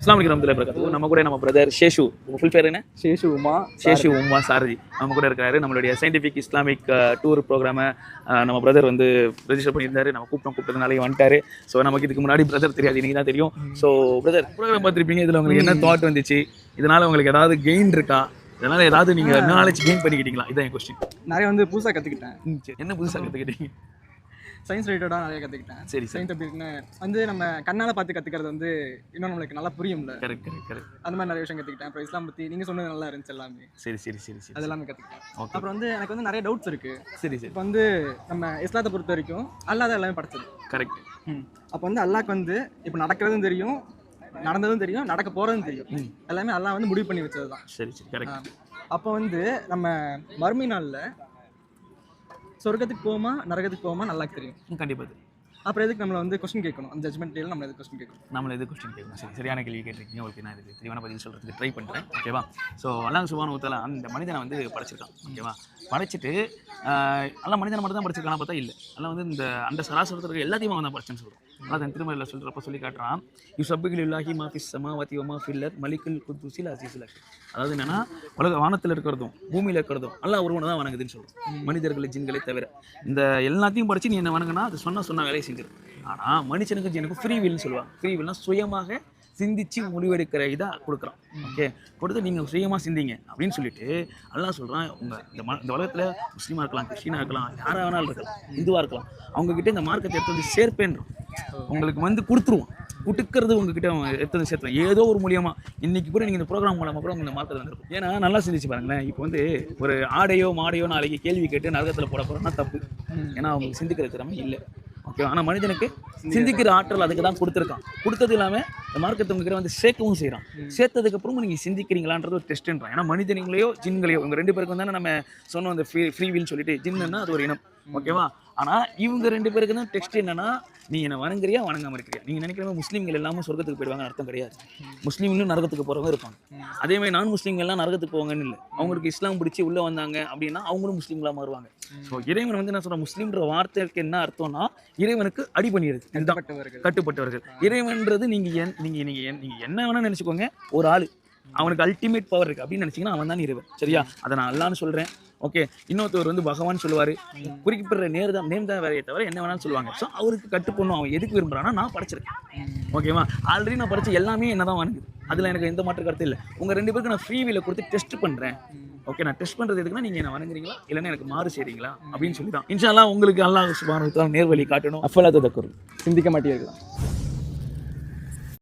இஸ்லாம் வலைக்கம் வபரகாத்துஹு நம்ம கூட நம்ம பிரதர் ஷேஷு. ஃபுல் பேர் என்ன? சேஷு உமா ஷேஷு உம்மா சாரதி. நம்ம கூட இருக்காரு. நம்மளுடைய சயின்டிஃபிக் இஸ்லாமிக் டூர் ப்ரோக்ராமை நம்ம பிரதர் வந்து ரெஜிஸ்டர் பண்ணியிருந்தாரு. நம்ம கூப்பிட்டோம் கூப்பிட்டதுனாலே வந்துட்டாரு. ஸோ நமக்கு இதுக்கு முன்னாடி பிரதர் தெரியாது. இன்னைக்கு தான் தெரியும். ஸோ பிரதர் ப்ரோக்ராம் பார்த்துருப்பீங்க. இதில் உங்களுக்கு என்ன தாட் வந்துச்சு? இதனால உங்களுக்கு ஏதாவது கெயின் இருக்கா? இதனால ஏதாவது நீங்க நாலேஜ் கெயின் பண்ணிக்கிட்டீங்களா? இதான் என் கொஸ்டின் நிறைய வந்து புதுசாக கற்றுக்கிட்டேன் என்ன புதுசாக கற்றுக்கிட்டீங்க சயின்ஸ் ரிலேட்டடாக நிறைய கற்றுக்கிட்டேன் சரி சயின்ஸ் எப்படி இருக்குன்னு வந்து நம்ம கண்ணால் பார்த்து கற்றுக்கிறது வந்து இன்னும் நம்மளுக்கு நல்லா புரியும்ல. கரெக்ட் கரெக்ட் கரெக்ட் அந்த மாதிரி நிறைய விஷயம் கற்றுக்கிட்டேன் அப்புறம் இஸ்லாம் பற்றி நீங்கள் சொன்னது நல்லா இருந்துச்சு எல்லாமே. சரி சரி சரி சரி. அது எல்லாமே கற்றுக்கிட்டேன் அப்புறம் வந்து எனக்கு வந்து நிறைய டவுட்ஸ் இருக்கு. சரி சரி. இப்போ வந்து நம்ம இஸ்லாத்தை பொறுத்த வரைக்கும் அல்லாத எல்லாமே படைச்சது. கரெக்ட் அப்போ வந்து அல்லாஹ்க்கு வந்து இப்போ நடக்கிறதும் தெரியும் நடந்ததும் தெரியும் நடக்க போகிறதும் தெரியும். எல்லாமே அல்லாஹ் வந்து முடிவு பண்ணி வச்சது தான் சரி. சரி கரெக்ட் அப்போ வந்து நம்ம மறுமை நாளில் சொர்க்கத்துக்கு போமா நரகத்துக்கு போமா நல்லா தெரியும். கண்டிப்பாக இது. அப்புறம் எதுக்கு நம்மளை வந்து கொஸ்டின் கேட்கணும்? அந்த ஜட்மெண்ட் டேல நம்ம எதுக்கு கொஸ்டின் கேட்கணும்? நம்மள எது கொஸ்டின் கேட்கணும்? சரி சரியான கேள்வி கேட்டிருக்கீங்க. உங்களுக்கு நான் இதுக்கு தெளிவான பதில் சொல்கிறதுக்கு ட்ரை பண்ணுறேன் ஓகேவா ஸோ அல்லாஹ் சுபான் ஊத்தல அந்த மனிதனை வந்து படைச்சிருக்கான். ஓகேவா படைச்சிட்டு அல்ல மனிதனை மட்டும் தான் படைச்சிருக்கான பார்த்தா இல்லை. அல்ல வந்து இந்த அந்த சராசரத்தில் எல்லாத்தையும் அவன் தான் படைச்சேன்னு சொல்கிறோம் அதன் தன் திருமலையில் சொல்கிறப்ப சொல்லி காட்டுறான். யூ இல்லாஹி மாஃபிஸ் சமாவதி ஒமா ஃபில்லர் மலிக்குல் குத்துசில் அசீசில் அதாவது என்னென்னா உலக வானத்தில் இருக்கிறதும் பூமியில் இருக்கிறதும் எல்லாம் ஒருவனை தான் வணங்குதுன்னு சொல்கிறோம் மனிதர்களை ஜின்களை தவிர. இந்த எல்லாத்தையும் படித்து நீ என்ன வணங்கினா அது சொன்ன சொன்ன வேலையை செஞ்சிடும் ஆனால் மனுஷனுக்கும் ஜீனுக்கும் ஃப்ரீ வில்னு சொல்லுவாங்க. ஃப்ரீ வில்னால் சுயமாக சிந்திச்சு முடிவெடுக்கிற இதாக கொடுக்குறான். ஓகே கொடுத்து நீங்கள் சுயமாக சிந்திங்க அப்படின்னு சொல்லிட்டு அல்லாஹ் சொல்கிறான் உங்கள் இந்த ம இந்த உலகத்தில் முஸ்லீமாக இருக்கலாம் கிறிஸ்டினாக இருக்கலாம் யாராக வேணாலும் இருக்கலாம் இந்துவாக இருக்கலாம். அவங்கக்கிட்ட இந்த மார்க்கத்தை எடுத்து வந்து சேர்ப்பேன்றோம் உங்களுக்கு வந்து கொடுத்துருவோம் கொடுக்கறது உங்ககிட்ட எடுத்து வந்து சேர்த்துருவோம் ஏதோ ஒரு மூலியமாக இன்றைக்கி கூட நீங்கள் இந்த ப்ரோக்ராம் மூலமாக கூட உங்க இந்த மார்க்கத்தில் வந்துருக்கும் ஏன்னா நல்லா சிந்திச்சு பாருங்களேன். இப்போ வந்து ஒரு ஆடையோ மாடையோ நாளைக்கு கேள்வி கேட்டு நரகத்தில் போட போகிறோம்னா தப்பு. ஏன்னா அவங்களுக்கு சிந்திக்கிற திறமை இல்லை. ஓகே ஆனால் மனிதனுக்கு சிந்திக்கிற ஆற்றல் அதுக்கு தான் கொடுத்துருக்கான். கொடுத்தது இல்லாமல் இந்த மார்க்கத்தை உங்ககிட்ட வந்து சேர்க்கவும் செய்கிறான் சேர்த்ததுக்கப்புறமும் நீங்கள் சிந்திக்கிறீங்களான்றது ஒரு டெஸ்ட்ன்றான் ஏன்னா மனிதனங்களையோ ஜின்களையோ இவங்க ரெண்டு பேருக்கும் தானே நம்ம சொன்னோம் அந்த ஃப்ரீ ஃப்ரீ வில் சொல்லிட்டு ஜின்னுன்னா அது ஒரு இனம். ஓகேவா ஆனால் இவங்க ரெண்டு பேருக்கு தான் டெஸ்ட் என்னன்னா நீ என்ன வணங்குறியா வணங்காம இருக்கிறியா நீங்கள் நினைக்கிற மாதிரி முஸ்லீம்கள் எல்லாமே சொர்க்கத்துக்கு போயிடுவாங்கன்னு அர்த்தம் கிடையாது. முஸ்லீம்களும் நரகத்துக்கு போகிறவங்க இருப்பாங்க. அதே மாதிரி நான் முஸ்லீம்கள் எல்லாம் நரகத்துக்கு போவாங்கன்னு இல்லை. அவங்களுக்கு இஸ்லாம் பிடிச்சி உள்ளே வந்தாங்க அப்படின்னா அவங்களும் முஸ்லீம்களா மாறுவாங்க. ஸோ இறைவன் வந்து என்ன சொல்ற முஸ்லீம்ன்ற வார்த்தைக்கு என்ன அர்த்தம்னா இறைவனுக்கு அடி பண்ணிடுது கட்டுப்பட்டவர்கள். இறைவன்றது நீங்க என் நீங்க நீங்க என்- நீங்க என்ன வேணா நினைச்சுக்கோங்க. ஒரு ஆளு. அவனுக்கு அல்டிமேட் பவர் இருக்கு. அப்படின்னு நினைச்சீங்கன்னா அவன் தான் இறைவன். சரியா? அதை நான் அல்லான்னு சொல்றேன். ஓகே இன்னொருத்தவர் வந்து பகவான் சொல்லுவார் குறிப்பிட்ட நேர் தான் நேம் தான் வேறையை தவிர என்ன வேணாலும் சொல்லுவாங்க. ஸோ அவருக்கு கட்டுப்படணும் அவன் எதுக்கு விரும்புகிறான்னா நான் படிச்சிருக்கேன். ஓகேவா ஆல்ரெடி நான் படித்த எல்லாமே என்ன தான் வாங்குது அதில் எனக்கு எந்த மாற்று கருத்து இல்லை. உங்கள் ரெண்டு பேருக்கு நான் ஃப்ரீ வீல கொடுத்து டெஸ்ட் பண்றேன். ஓகே நான் டெஸ்ட் பண்ணுறது எதுக்குன்னா நீங்கள் என்ன வணங்குறீங்களா? இல்லைன்னா எனக்கு மாறு செய்கிறீங்களா அப்படின்னு சொல்லி தான் இன்ஷால்லா உங்களுக்கு அல்லாஹ் சுபானு நேர்வழி காட்டணும். அப்பலா தக்கரும் சிந்திக்க மாட்டேங்கிறலாம்